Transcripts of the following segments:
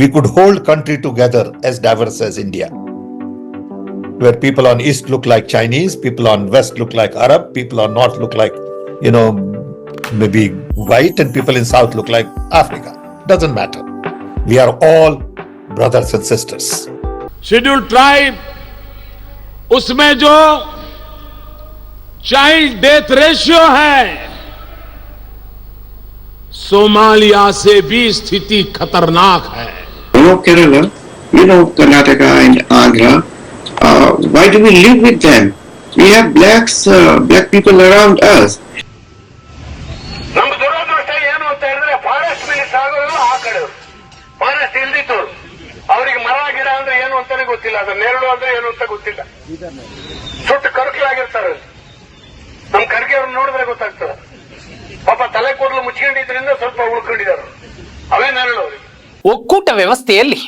we could hold country together as diverse as India. Where people on east look like Chinese, people on west look like Arab, people on north look like, you know, maybe white, and people in south look like Africa. Doesn't matter. We are all brothers and sisters. Schedule tribe उसमें जो child death ratio है Somalia से भी स्थिति खतरनाक है You know Kerala, you know Karnataka and Andhra. Uh, why do we live with them? We have blacks, uh, black people around ಏನು ಅಂತ ಹೇಳಿದ್ರೆ ಫಾರೆಸ್ಟ್ ಮಿನಿಸ್ಟರ್ ಆಗೋದು ಆ ಕಡೆ. ಫಾರೆಸ್ಟ್ ಇಲ್ದಿತ್ತು. ಅವರಿಗೆ ಮರ ಗಿಡ ಅಂದ್ರೆ ಏನು ಅಂತಾನೆ ಗೊತ್ತಿಲ್ಲ. ಅದು ನೆರಳು ಅಂದ್ರೆ ಏನು ಅಂತ ಗೊತ್ತಿಲ್ಲ. ಸುಟ್ಟು ಕರ್ಕಲಾಗಿರ್ತಾರೆ ನಮ್ ಖರ್ಗೆ ಅವ್ರನ್ನ ನೋಡಿದ್ರೆ ಗೊತ್ತಾಗ್ತದೆ. ಪಾಪ ತಲೆ ಕೂದಲು ಮುಚ್ಕೊಂಡಿದ್ರಿಂದ ಸ್ವಲ್ಪ ಉಳ್ಕೊಂಡಿದ್ದಾರೆ. ಒಕ್ಕೂಟ ವ್ಯವಸ್ಥೆಯಲ್ಲಿ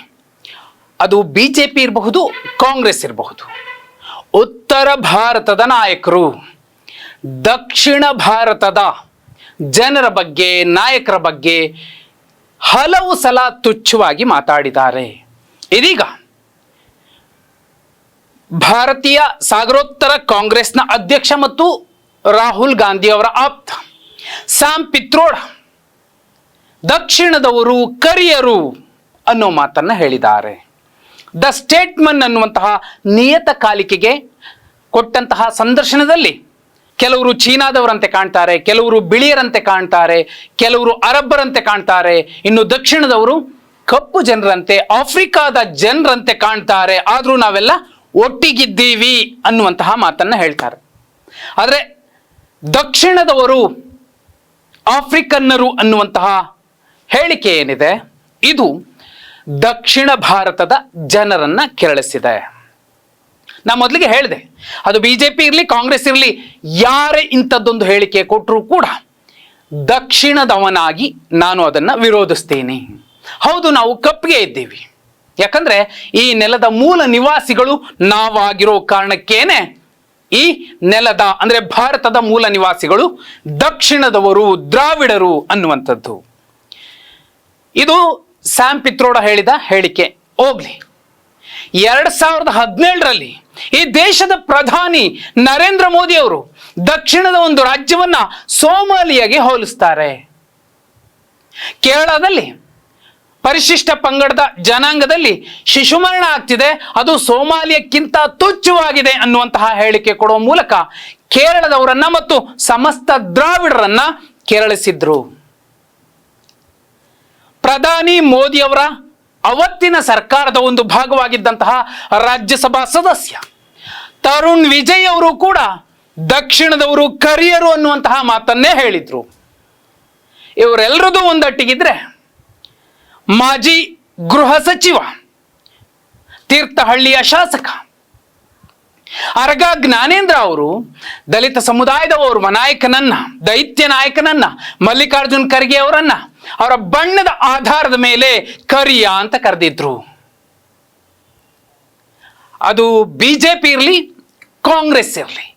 ಅದು ಬಿ ಜೆ ಪಿ ಇರಬಹುದು, ಕಾಂಗ್ರೆಸ್ ಇರಬಹುದು. ಉತ್ತರ ಭಾರತದ ನಾಯಕರು, ದಕ್ಷಿಣ ಭಾರತದ ಜನರ ಬಗ್ಗೆ, ನಾಯಕರ ಬಗ್ಗೆ ಹಲವು ಸಲ ತುಚ್ಛವಾಗಿ ಮಾತಾಡಿದ್ದಾರೆ. ಇದೀಗ ಭಾರತೀಯ ಸಾಗರೋತ್ತರ ಕಾಂಗ್ರೆಸ್ನ ಅಧ್ಯಕ್ಷ ಮತ್ತು ರಾಹುಲ್ ಗಾಂಧಿ ಅವರ ಆಪ್ತ ಸ್ಯಾಮ್ ಪಿತ್ರೋಡ್ ದಕ್ಷಿಣದವರು ಕರಿಯರು ಅನ್ನೋ ಮಾತನ್ನು ಹೇಳಿದ್ದಾರೆ. ದ ಸ್ಟೇಟ್ಮನ್ ಅನ್ನುವಂತಹ ನಿಯತಕಾಲಿಕೆಗೆ ಕೊಟ್ಟಂತಹ ಸಂದರ್ಶನದಲ್ಲಿ ಕೆಲವರು ಚೀನಾದವರಂತೆ ಕಾಣ್ತಾರೆ, ಕೆಲವರು ಬಿಳಿಯರಂತೆ ಕಾಣ್ತಾರೆ, ಕೆಲವರು ಅರಬ್ಬರಂತೆ ಕಾಣ್ತಾರೆ. ಇನ್ನು ದಕ್ಷಿಣದವರು ಕಪ್ಪು ಜನರಂತೆ, ಆಫ್ರಿಕಾದ ಜನರಂತೆ ಕಾಣ್ತಾರೆ. ಆದರೂ ನಾವೆಲ್ಲ ಒಟ್ಟಿಗಿದ್ದೀವಿ ಅನ್ನುವಂತಹ ಮಾತನ್ನು ಹೇಳ್ತಾರೆ. ಆದರೆ ದಕ್ಷಿಣದವರು ಆಫ್ರಿಕನ್ನರು ಅನ್ನುವಂತಹ ಹೇಳಿಕೆ ಏನಿದೆ? ಇದು ದಕ್ಷಿಣ ಭಾರತದ ಜನರನ್ನ ಕೆರಳಿಸಿದೆ. ನಾ ಮೊದಲಿಗೆ ಹೇಳಿದೆ, ಅದು ಬಿ ಜೆ ಪಿ ಇರಲಿ, ಕಾಂಗ್ರೆಸ್ ಇರಲಿ, ಯಾರೇ ಇಂಥದ್ದೊಂದು ಹೇಳಿಕೆ ಕೊಟ್ಟರೂ ಕೂಡ ದಕ್ಷಿಣದವನಾಗಿ ನಾನು ಅದನ್ನು ವಿರೋಧಿಸ್ತೀನಿ. ಹೌದು, ನಾವು ಕಪ್ಪಿಗೆ ಇದ್ದೀವಿ. ಯಾಕಂದರೆ ಈ ನೆಲದ ಮೂಲ ನಿವಾಸಿಗಳು ನಾವಾಗಿರೋ ಕಾರಣಕ್ಕೇನೆ ಈ ನೆಲದ, ಅಂದರೆ ಭಾರತದ ಮೂಲ ನಿವಾಸಿಗಳು ದಕ್ಷಿಣದವರು, ದ್ರಾವಿಡರು ಅನ್ನುವಂಥದ್ದು. ಇದು ಸ್ಯಾಮ್ ಪಿತ್ರೋಡ ಹೇಳಿದ ಹೇಳಿಕೆ. ಹೋಗ್ಲಿ. ಎರಡ್ ಸಾವಿರದ ಹದಿನೇಳರಲ್ಲಿ ಈ ದೇಶದ ಪ್ರಧಾನಿ ನರೇಂದ್ರ ಮೋದಿ ಅವರು ದಕ್ಷಿಣದ ಒಂದು ರಾಜ್ಯವನ್ನ ಸೋಮಾಲಿಯಾಗೆ ಹೋಲಿಸ್ತಾರೆ. ಕೇರಳದಲ್ಲಿ ಪರಿಶಿಷ್ಟ ಪಂಗಡದ ಜನಾಂಗದಲ್ಲಿ ಶಿಶುಮರಣ ಆಗ್ತಿದೆ, ಅದು ಸೋಮಾಲಿಯಕ್ಕಿಂತ ತುಚ್ಚವಾಗಿದೆ ಅನ್ನುವಂತಹ ಹೇಳಿಕೆ ಕೊಡುವ ಮೂಲಕ ಕೇರಳದವರನ್ನ ಮತ್ತು ಸಮಸ್ತ ದ್ರಾವಿಡರನ್ನ ಕೆರಳಿಸಿದ್ರು. ಪ್ರಧಾನಿ ಮೋದಿಯವರ ಅವತ್ತಿನ ಸರ್ಕಾರದ ಒಂದು ಭಾಗವಾಗಿದ್ದಂತಹ ರಾಜ್ಯಸಭಾ ಸದಸ್ಯ. ತರುಣ್ ವಿಜಯ್ ಅವರು ಕೂಡ ದಕ್ಷಿಣದವರು ಕರಿಯರು ಅನ್ನುವಂತಹ ಮಾತನ್ನೇ ಹೇಳಿದ್ರು. ಇವರೆಲ್ಲರದು ಒಂದಟ್ಟಿಗಿದ್ರೆ ಮಾಜಿ ಗೃಹ ಸಚಿವ, ತೀರ್ಥಹಳ್ಳಿಯ ಶಾಸಕ ಅರಗ ಜ್ಞಾನೇಂದ್ರ ಅವರು, ದಲಿತ ಸಮುದಾಯದ ಓರ್ವ ನಾಯಕನನ್ನ ದೈತ್ಯ ನಾಯಕನನ್ನ, ಮಲ್ಲಿಕಾರ್ಜುನ್ ಖರ್ಗೆ ಅವರನ್ನ ಅವರ ಬಣ್ಣದ ಆಧಾರದ ಮೇಲೆ ಕರಿಯ ಅಂತ ಕರೆದಿದ್ರು. ಅದು ಬಿಜೆಪಿ ಇರಲಿ, ಕಾಂಗ್ರೆಸ್ ಇರಲಿ.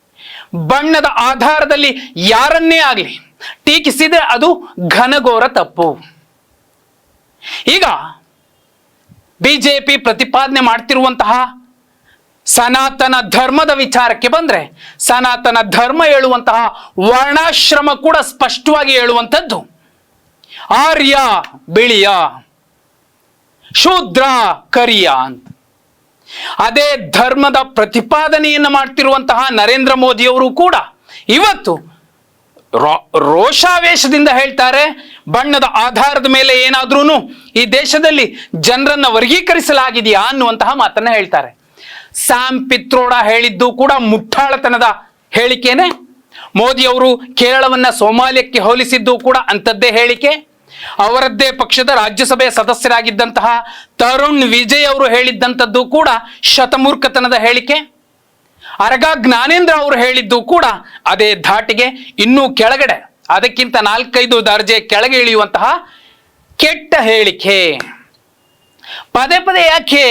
ಬಣ್ಣದ ಆಧಾರದಲ್ಲಿ ಯಾರನ್ನೇ ಆಗಲಿ, ಟೀಕಿಸಿದ್ರೆ ಅದು ಘನಘೋರ ತಪ್ಪು. ಈಗ ಬಿಜೆಪಿ ಪ್ರತಿಪಾದನೆ ಮಾಡ್ತಿರುವಂತಹ ಸನಾತನ ಧರ್ಮದ ವಿಚಾರಕ್ಕೆ ಬಂದ್ರೆ, ಸನಾತನ ಧರ್ಮ ಹೇಳುವಂತಹ ವರ್ಣಾಶ್ರಮ ಕೂಡ ಸ್ಪಷ್ಟವಾಗಿ ಹೇಳುವಂಥದ್ದು. ಆರ್ಯ ಬಿಳಿಯ, ಶೂದ್ರ ಕರಿಯ ಅಂತ. ಅದೇ ಧರ್ಮದ ಪ್ರತಿಪಾದನೆಯನ್ನು ಮಾಡ್ತಿರುವಂತಹ ನರೇಂದ್ರ ಮೋದಿಯವರು ಕೂಡ ಇವತ್ತು ರೋಷಾವೇಶದಿಂದ ಹೇಳ್ತಾರೆ, ಬಣ್ಣದ ಆಧಾರದ ಮೇಲೆ ಏನಾದ್ರೂ ಈ ದೇಶದಲ್ಲಿ ಜನರನ್ನ ವರ್ಗೀಕರಿಸಲಾಗಿದೆಯಾ ಅನ್ನುವಂತಹ ಮಾತನ್ನ ಹೇಳ್ತಾರೆ. ಸ್ಯಾಮ್ ಪಿತ್ರೋಡ ಹೇಳಿದ್ದು ಕೂಡ ಮುಟ್ಟಾಳತನದ ಹೇಳಿಕೆನೆ ಮೋದಿ ಅವರು ಕೇರಳವನ್ನ ಸೋಮಾಲಿಯಕ್ಕೆ ಹೋಲಿಸಿದ್ದು ಕೂಡ ಅಂಥದ್ದೇ ಹೇಳಿಕೆ. ಅವರದ್ದೇ ಪಕ್ಷದ ರಾಜ್ಯಸಭೆಯ ಸದಸ್ಯರಾಗಿದ್ದಂತಹ ತರುಣ್ ವಿಜಯ್ ಅವರು ಹೇಳಿದ್ದಂಥದ್ದು ಕೂಡ ಶತಮೂರ್ಖತನದ ಹೇಳಿಕೆ. ಅರಗ ಜ್ಞಾನೇಂದ್ರ ಅವರು ಹೇಳಿದ್ದು ಕೂಡ ಅದೇ ಧಾಟಿಗೆ, ಇನ್ನೂ ಕೆಳಗಡೆ, ಅದಕ್ಕಿಂತ ನಾಲ್ಕೈದು ದರ್ಜೆ ಕೆಳಗೆ ಇಳಿಯುವಂತಹ ಕೆಟ್ಟ ಹೇಳಿಕೆ. ಪದೇ ಪದೇ ಯಾಕೆ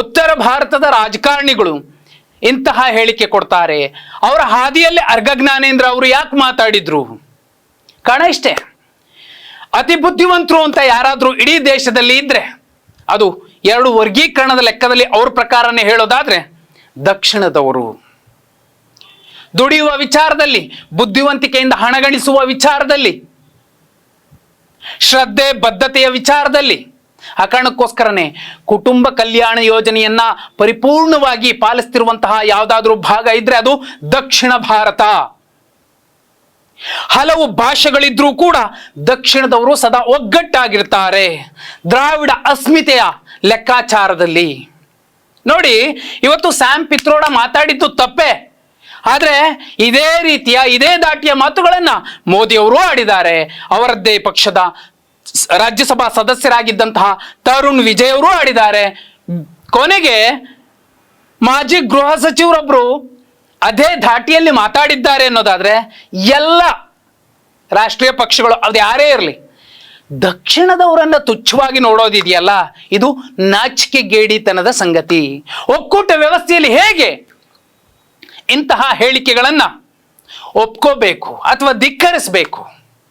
ಉತ್ತರ ಭಾರತದ ರಾಜಕಾರಣಿಗಳು ಇಂತಹ ಹೇಳಿಕೆ ಕೊಡ್ತಾರೆ. ಅವರ ಹಾದಿಯಲ್ಲಿ ಅರ್ಘ ಜ್ಞಾನೇಂದ್ರ ಅವರು ಯಾಕೆ ಮಾತಾಡಿದ್ರು? ಕಾಣ ಇಷ್ಟೇ. ಅತಿ ಬುದ್ಧಿವಂತರು ಅಂತ ಯಾರಾದರೂ ಇಡೀ ದೇಶದಲ್ಲಿ ಇದ್ರೆ, ಅದು ಎರಡು ವರ್ಗೀಕರಣದ ಲೆಕ್ಕದಲ್ಲಿ ಅವ್ರ ಪ್ರಕಾರನೇ ಹೇಳೋದಾದ್ರೆ ದಕ್ಷಿಣದವರು. ದುಡಿಯುವ ವಿಚಾರದಲ್ಲಿ, ಬುದ್ಧಿವಂತಿಕೆಯಿಂದ ಹಣ ಗಳಿಸುವ ವಿಚಾರದಲ್ಲಿ, ಶ್ರದ್ಧೆ, ಬದ್ಧತೆಯ ವಿಚಾರದಲ್ಲಿ ಆ ಕಾರಣಕ್ಕೋಸ್ಕರನೇ ಕುಟುಂಬ ಕಲ್ಯಾಣ ಯೋಜನೆಯನ್ನ ಪರಿಪೂರ್ಣವಾಗಿ ಪಾಲಿಸ್ತಿರುವಂತಹ ಯಾವುದಾದ್ರೂ ಭಾಗ ಇದ್ರೆ ಅದು ದಕ್ಷಿಣ ಭಾರತ. ಹಲವು ಭಾಷೆಗಳಿದ್ರೂ ಕೂಡ ದಕ್ಷಿಣದವರು ಸದಾ ಒಗ್ಗಟ್ಟಾಗಿರ್ತಾರೆ. ದ್ರಾವಿಡ ಅಸ್ಮಿತೆಯ ಲೆಕ್ಕಾಚಾರದಲ್ಲಿ. ನೋಡಿ, ಇವತ್ತು ಸ್ಯಾಮ್ ಪಿತ್ರೋಡ ಮಾತಾಡಿದ್ದು ತಪ್ಪೆ. ಆದ್ರೆ ಇದೇ ರೀತಿಯ, ಇದೇ ದಾಟಿಯ ಮಾತುಗಳನ್ನ ಮೋದಿಯವರು ಆಡಿದ್ದಾರೆ. ಅವರದ್ದೇ ಪಕ್ಷದ ರಾಜ್ಯಸಭಾ ಸದಸ್ಯರಾಗಿದ್ದಂತಹ ತರುಣ್ ವಿಜಯ್ ಅವರು ಆಡಿದ್ದಾರೆ. ಕೊನೆಗೆ ಮಾಜಿ ಗೃಹ ಸಚಿವರೊಬ್ರು ಅದೇ ಧಾಟಿಯಲ್ಲಿ ಮಾತಾಡಿದ್ದಾರೆ ಅನ್ನೋದಾದ್ರೆ ಎಲ್ಲ ರಾಷ್ಟ್ರೀಯ ಪಕ್ಷಗಳು, ಅದು ಯಾರೇ ಇರಲಿ, ದಕ್ಷಿಣದವರನ್ನ ತುಚ್ಛವಾಗಿ ನೋಡೋದಿದೆಯಲ್ಲ, ಇದು ನಾಚಿಕೆಗೇಡಿತನದ ಸಂಗತಿ. ಒಕ್ಕೂಟ ವ್ಯವಸ್ಥೆಯಲ್ಲಿ ಹೇಗೆ ಇಂತಹ ಹೇಳಿಕೆಗಳನ್ನ ಒಪ್ಕೋಬೇಕು ಅಥವಾ ಧಿಕ್ಕರಿಸಬೇಕು?